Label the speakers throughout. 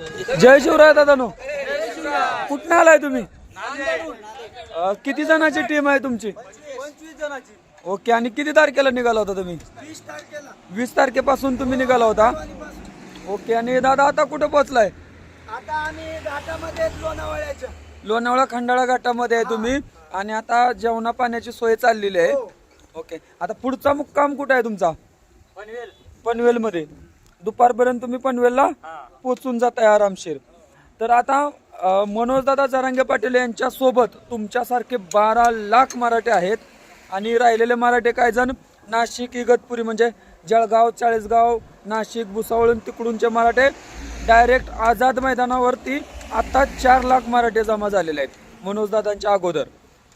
Speaker 1: जय शिवराय दादानो. कुठं आलाय तुम्ही? अ, किती जणांची टीम आहे तुमची? ओके आणि किती तारखेला निघाला होता तुम्ही?
Speaker 2: वीस
Speaker 1: तारखेपासून तुम्ही निघाला होता. ओके आणि दादा आता कुठं पोहोचलाय?
Speaker 2: आता आम्ही घाटामध्ये लोणावळ्याच्या
Speaker 1: लोणावळा खंडाळा घाटामध्ये आहे तुम्ही. आणि आता जेवणा पाण्याची सोय चाललेली आहे. ओके आता पुढचा मुक्काम कुठं आहे तुमचा?
Speaker 2: पनवेल.
Speaker 1: पनवेल मध्ये दुपारपर्यंत तुम्ही पनवेलला पोचून जाताय आरामशीर तर आता मनोज दादा जरांगे पाटील यांच्या सोबत तुमच्यासारखे बारा लाख मराठे आहेत आणि राहिलेले मराठे काय जण? नाशिक इगतपुरी म्हणजे जळगाव चाळीसगाव नाशिक भुसावळून तिकडूनचे मराठे डायरेक्ट आझाद मैदानावरती आता चार लाख मराठे जमा झालेले आहेत मनोज दादांच्या अगोदर.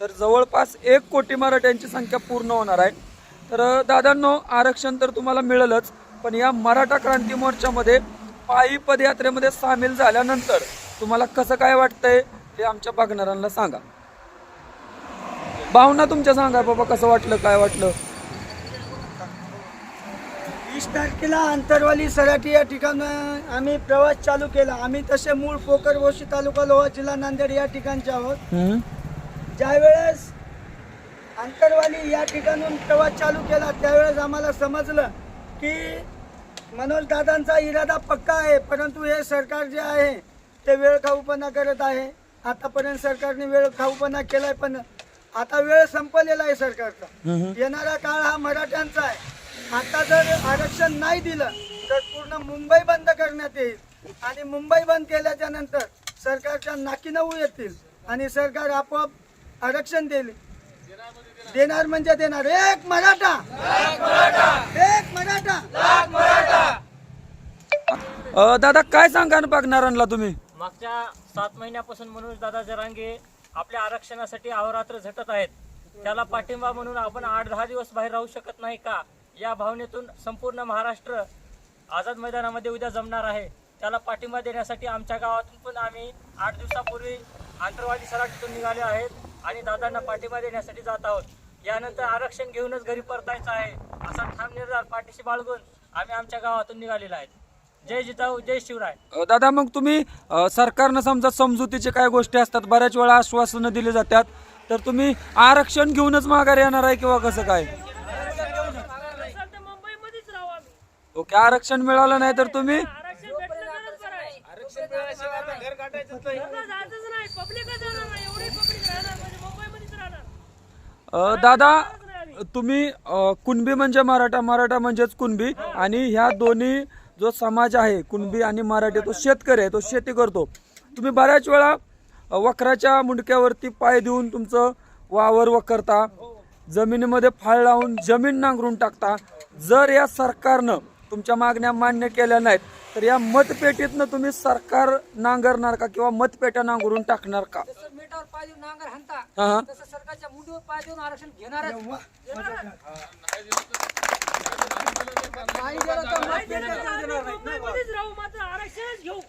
Speaker 1: तर जवळपास एक कोटी मराठ्यांची संख्या पूर्ण होणार आहे. तर दादांनो आरक्षण तर तुम्हाला मिळेलच पण या मराठा क्रांती मोर्चामध्ये पायी पदयात्रेमध्ये सामील झाल्यानंतर तुम्हाला कसं काय वाटतंय ते आमच्या बघणाऱ्यांना सांगा. भावना तुमच्या सांगा बाबा कसं वाटलं काय वाटलं?
Speaker 2: वीस तारखेला अंतरवाली सराठी या ठिकाणी आम्ही प्रवास चालू केला. आम्ही तसे मूळ पोकरबोशी तालुका लोहा जिल्हा नांदेड या ठिकाणचे आहोत. ज्यावेळेस अंतरवाली या ठिकाणून प्रवास चालू केला त्यावेळेस आम्हाला समजलं की मनोज दादांचा इरादा पक्का आहे परंतु हे सरकार जे आहे ते वेळ खाऊपणा करत आहे. आतापर्यंत सरकारने वेळ खाऊपणा केलाय पण आता वेळ संपलेला आहे सरकारचा. येणारा काळ हा मराठ्यांचा आहे. आता जर आरक्षण नाही दिलं तर पूर्ण मुंबई बंद करण्यात येईल. आणि मुंबई बंद केल्याच्यानंतर सरकारच्या नाकी नऊ येतील. आणि सरकार आपोआप आरक्षण देईल. देणार म्हणजे देणार. एक मराठा. एक मराठा.
Speaker 1: अ, दादा काय सांगा ना बघणाऱ्यांना तुम्ही?
Speaker 3: मागच्या सात महिन्यापासून मनोज दादा जरांगे आपल्या आरक्षणासाठी अहोरात्र झटत आहेत. त्याला पाठिंबा म्हणून आपण आठ दहा दिवस बाहेर राहू शकत नाही का? या भावनेतून संपूर्ण महाराष्ट्र आझाद मैदानामध्ये उद्या जमणार आहे. त्याला पाठिंबा देण्यासाठी आमच्या गावातून पण आम्ही आठ दिवसापूर्वी आंतरवादी सराटीतून निघाले आहेत आणि दादांना पाठिंबा देण्यासाठी जात आहोत. यानंतर आरक्षण घेऊनच घरी परतायचं आहे. असा ठाम निर्धार पाठीशी बाळगून आम्ही आमच्या गावातून निघालेलो आहेत. जय जिजाऊ जय शिवराय.
Speaker 1: दादा मग तुम्ही सरकारनं समजा समजुतीचे काय गोष्टी असतात बऱ्याच वेळा आश्वासनं दिली जातात तर तुम्ही आरक्षण घेऊनच माघारी येणार आहे किंवा कसं काय? ओके आरक्षण मिळालं नाही तर तुम्ही?
Speaker 4: म्हणजे
Speaker 1: दादा तुम्ही कुणबी म्हणजे मराठा मराठा म्हणजेच कुणबी आणि ह्या दोन्ही जो समाज आहे कुणबी आणि मराठी तो शेतकरी आहे तो शेती करतो. तुम्ही बऱ्याच वेळा वखराच्या मुंडक्यावरती पाय देऊन तुमचं वावर वखरता जमिनीमध्ये फाळ लावून जमीन नांगरून टाकता. जर या सरकारनं तुमच्या मागण्या मान्य केल्या नाहीत तर या मतपेटीतनं तुम्ही सरकार नांगरणार का किंवा मतपेट्या नांगरून टाकणार का?
Speaker 5: जसं मीठावर पाय देऊन नांगर हाणता
Speaker 1: हा
Speaker 5: तसं सरकारच्या मुंडीवर पाय देऊन आरक्षण
Speaker 4: राहू आरक्षणच घेऊ.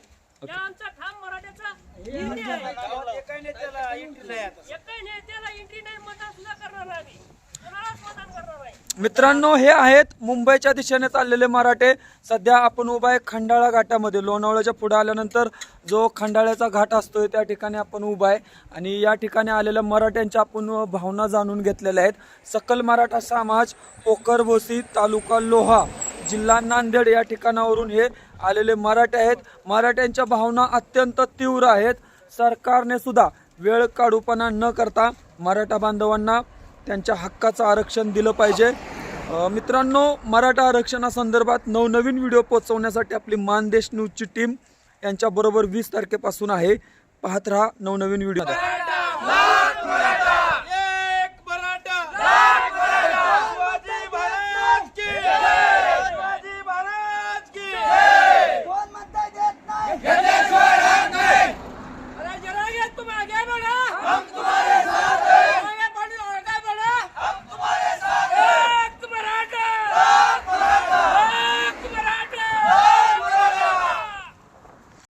Speaker 4: या आमचा ठाम मराठ्याचा निर्णय आहे. एकाही नेत्याला एंट्री नाही सुद्धा करणार नाही आम्ही करणार
Speaker 1: मित्रांनो हे आहेत मुंबईच्या दिशेने चाललेले मराठे. सध्या आपण उभा आहे खंडाळा घाटामध्ये. लोणावळ्याच्या पुढे आल्यानंतर जो खंडाळ्याचा घाट असतोय त्या ठिकाणी आपण उभा आहे. आणि या ठिकाणी आलेल्या मराठ्यांच्या आपण भावना जाणून घेतलेल्या आहेत. सकल मराठा समाज पोकरभोसी तालुका लोहा जिल्हा नांदेड या ठिकाणावरून हे आलेले मराठे आहेत. मराठ्यांच्या भावना अत्यंत तीव्र आहेत. सरकारने सुद्धा वेळ काढूपणा न करता मराठा बांधवांना त्यांच्या हक्काचं आरक्षण दिलं पाहिजे. मित्रांनो मराठा आरक्षणासंदर्भात नवनवीन व्हिडिओ पोहोचवण्यासाठी आपली मानदेश न्यूजची टीम यांच्याबरोबर वीस तारखेपासून आहे. पाहत राहा नवनवीन व्हिडिओ.